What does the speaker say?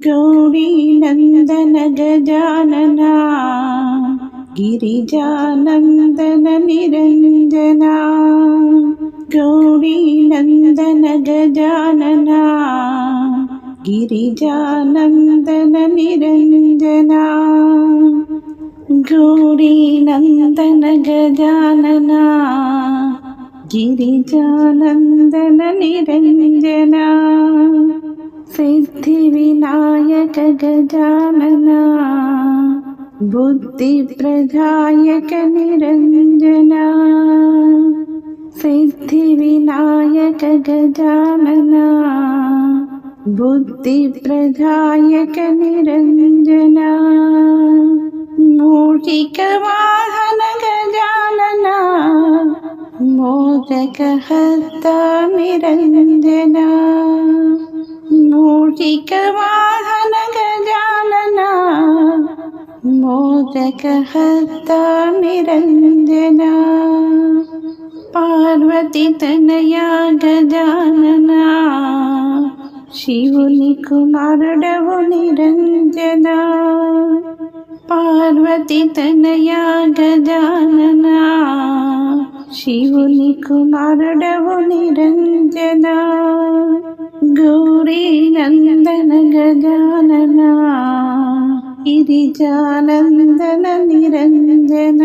Gauri Nandana Gajanana గిరిజానందన Niranjana Gauri Nandana Gajanana గిరిజానందన Niranjana Gauri Nandana Gajanana గిరిజానందన Niranjana Siddhi Vinayaka गजाननायक Gajanana बुद्धिप्रदायक Niranjana Siddhivinayak Gajanana बुद्धिप्रदायक Niranjana मूषिकवाहन Gajanana मोदकहर्ता Niranjana मूषिकवा मोदकहता Niranjana पार्वतीतनया Gajanana Gajanan शिवलिखुलार Niranjana पार्वतीतनया Gajanana Gajanan शिवलिखुलार Niranjana Gauri ഗിരിജാനന്ദന Niranjana.